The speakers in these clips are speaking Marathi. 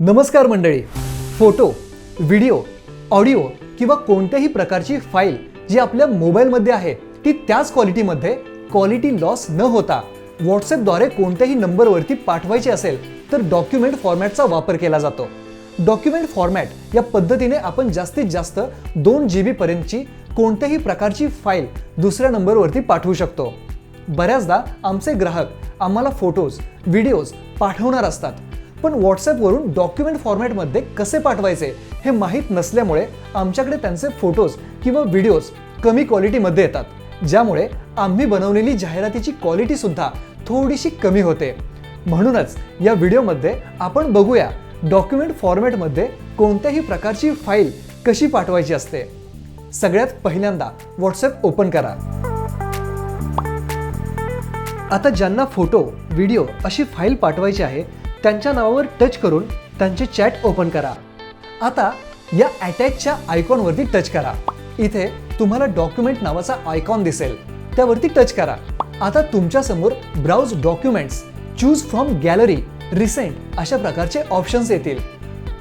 नमस्कार मंडळी. फोटो व्हिडिओ ऑडिओ किंवा कोणत्याही प्रकारची फाईल जी आपल्या मोबाईलमध्ये आहे ती त्याच क्वालिटीमध्ये क्वालिटी लॉस न होता व्हॉट्सॲपद्वारे कोणत्याही नंबरवरती पाठवायची असेल तर डॉक्युमेंट फॉर्मॅटचा वापर केला जातो. डॉक्युमेंट फॉर्मॅट या पद्धतीने आपण जास्तीत जास्त दोन जी बीपर्यंतची कोणत्याही प्रकारची फाईल दुसऱ्या नंबरवरती पाठवू शकतो. बऱ्याचदा आमचे ग्राहक आम्हाला फोटोज व्हिडिओज पाठवणार असतात. पण व्हॉट्सॲपवरून डॉक्युमेंट फॉर्मॅटमध्ये कसे पाठवायचे हे माहीत नसल्यामुळे आमच्याकडे त्यांचे फोटोज किंवा व्हिडिओज कमी क्वालिटीमध्ये येतात. ज्यामुळे आम्ही बनवलेली जाहिरातीची क्वालिटी सुद्धा थोडीशी कमी होते. म्हणूनच या व्हिडिओमध्ये आपण बघूया डॉक्युमेंट फॉर्मॅटमध्ये कोणत्याही प्रकारची फाईल कशी पाठवायची असते. सगळ्यात पहिल्यांदा व्हॉट्सॲप ओपन करा. आता ज्यांना फोटो व्हिडिओ अशी फाईल पाठवायची आहे त्यांच्या नावावर टच करून त्यांचे चॅट ओपन करा. आता या अटॅचच्या आयकॉनवरती टच करा. इथे तुम्हाला डॉक्युमेंट नावाचा आयकॉन दिसेल. त्यावरती टच करा. आता तुमच्यासमोर browse documents choose from gallery recent अशा प्रकारचे ऑप्शन्स येतील.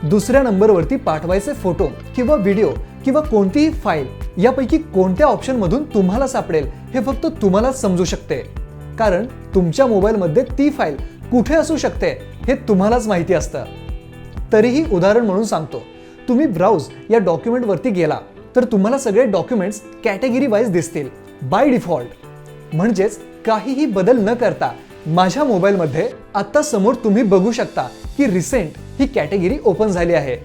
दुसऱ्या नंबरवरती पाठवायचे फोटो किंवा व्हिडिओ किंवा कोणतीही फाईल यापैकी कोणत्या ऑप्शनमधून तुम्हाला सापडेल हे फक्त तुम्हालाच समजू शकते. कारण तुमच्या मोबाईलमध्ये ती फाईल कुठे असू शकते हे तुम्हालाच माहिती असतं. तरीही उदाहरण म्हणून सांगतो. तुम्ही ब्राउज या डॉक्युमेंटवरती गेला तर तुम्हाला सगळे डॉक्युमेंट्स कॅटेगरी वाईज दिसतील बाय डिफॉल्ट. म्हणजेच काहीही बदल न करता माझ्या मोबाईलमध्ये आत्ता समोर तुम्ही बघू शकता की रिसेंट ही कॅटेगरी ओपन झाली आहे.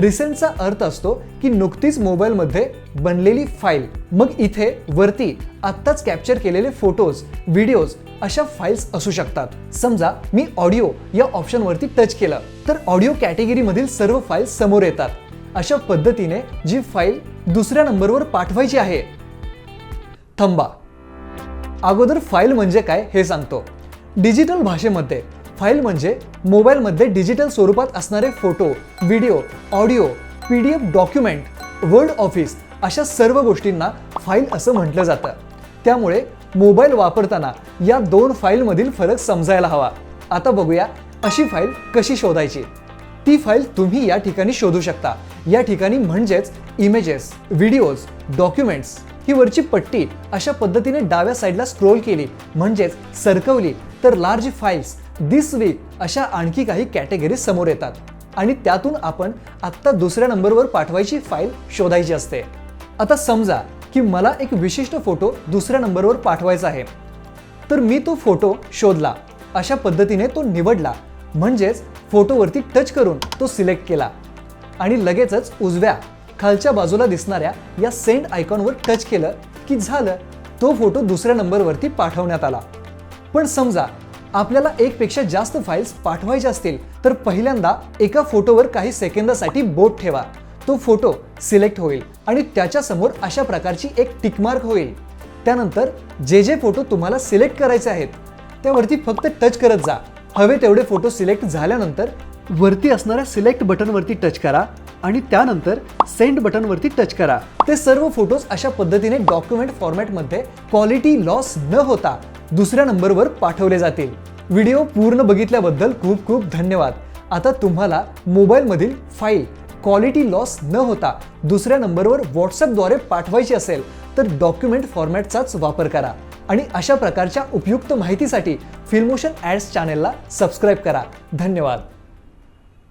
रिसेंटचा अर्थ असतो की नुकतीच मोबाईलमध्ये बनलेली फाईल मग इथे वरती आत्ताच कॅप्चर केलेले फोटोज व्हिडिओज अशा फाईल्स असू शकतात. समजा मी ऑडिओ या ऑप्शनवरती टच केलं तर ऑडिओ कॅटेगरीमधील सर्व फाईल्स समोर येतात. अशा पद्धतीने जी फाईल दुसऱ्या नंबरवर पाठवायची आहे. थांबा. अगोदर फाईल म्हणजे काय हे सांगतो. डिजिटल भाषेमध्ये फाईल म्हणजे मोबाईलमध्ये डिजिटल स्वरूपात असणारे photo video audio P D F document word office अशा सर्व गोष्टींना फाईल असं म्हटलं जातं. त्यामुळे मोबाईल वापरताना या दोन फाईलमधील फरक समजायला हवा. आता बघूया अशी फाईल कशी शोधायची. ती फाईल तुम्ही या ठिकाणी शोधू शकता. या ठिकाणी म्हणजेच इमेजेस व्हिडिओज डॉक्युमेंट्स ही वरची पट्टी अशा पद्धतीने डाव्या साईडला स्क्रोल केली म्हणजेच सरकवली तर लार्ज फाईल्स दिस वीक अशा आणखी काही कॅटेगरीज समोर येतात. आणि त्यातून आपण आत्ता दुसऱ्या नंबरवर पाठवायची फाईल शोधायची असते. आता समजा की मला एक विशिष्ट फोटो दुसऱ्या नंबरवर पाठवायचा आहे. तर मी तो फोटो शोधला. अशा पद्धतीने तो निवडला. म्हणजेच फोटोवरती टच करून तो सिलेक्ट केला. आणि लगेचच उजव्या खालच्या बाजूला दिसणाऱ्या या सेंड आयकॉनवर टच केलं की झालं तो फोटो दुसऱ्या नंबरवरती पाठवण्यात आला. पण समजा आपल्याला एकपेक्षा जास्त फाईल्स पाठवायच्या असतील तर पहिल्यांदा एका फोटोवर काही सेकंदासाठी बोट ठेवा. तो फोटो सिलेक्ट होईल आणि त्याच्यासमोर अशा प्रकारची एक टिकमार्क होईल. त्यानंतर जे जे फोटो तुम्हाला सिलेक्ट करायचे आहेत त्यावरती फक्त टच करत जा. हवे तेवढे फोटो सिलेक्ट झाल्यानंतर वरती असणाऱ्या सिलेक्ट बटनवरती टच करा आणि त्यानंतर सेंड बटनवरती टच करा. ते सर्व फोटोज अशा पद्धतीने डॉक्युमेंट फॉर्मॅटमध्ये क्वालिटी लॉस न होता दुसऱ्या नंबरवर पाठवले जातील. व्हिडिओ पूर्ण बघितल्याबद्दल खूप खूप धन्यवाद. आता तुम्हाला मोबाईलमधील फाईल क्वालिटी लॉस न होता दुसऱ्या नंबरवर व्हॉट्सअपद्वारे पाठवायची असेल तर डॉक्युमेंट फॉर्मॅटचाच वापर करा आणि अशा प्रकारच्या उपयुक्त माहितीसाठी फिल्मोशन ॲड्स चॅनेलला सबस्क्राईब करा. धन्यवाद.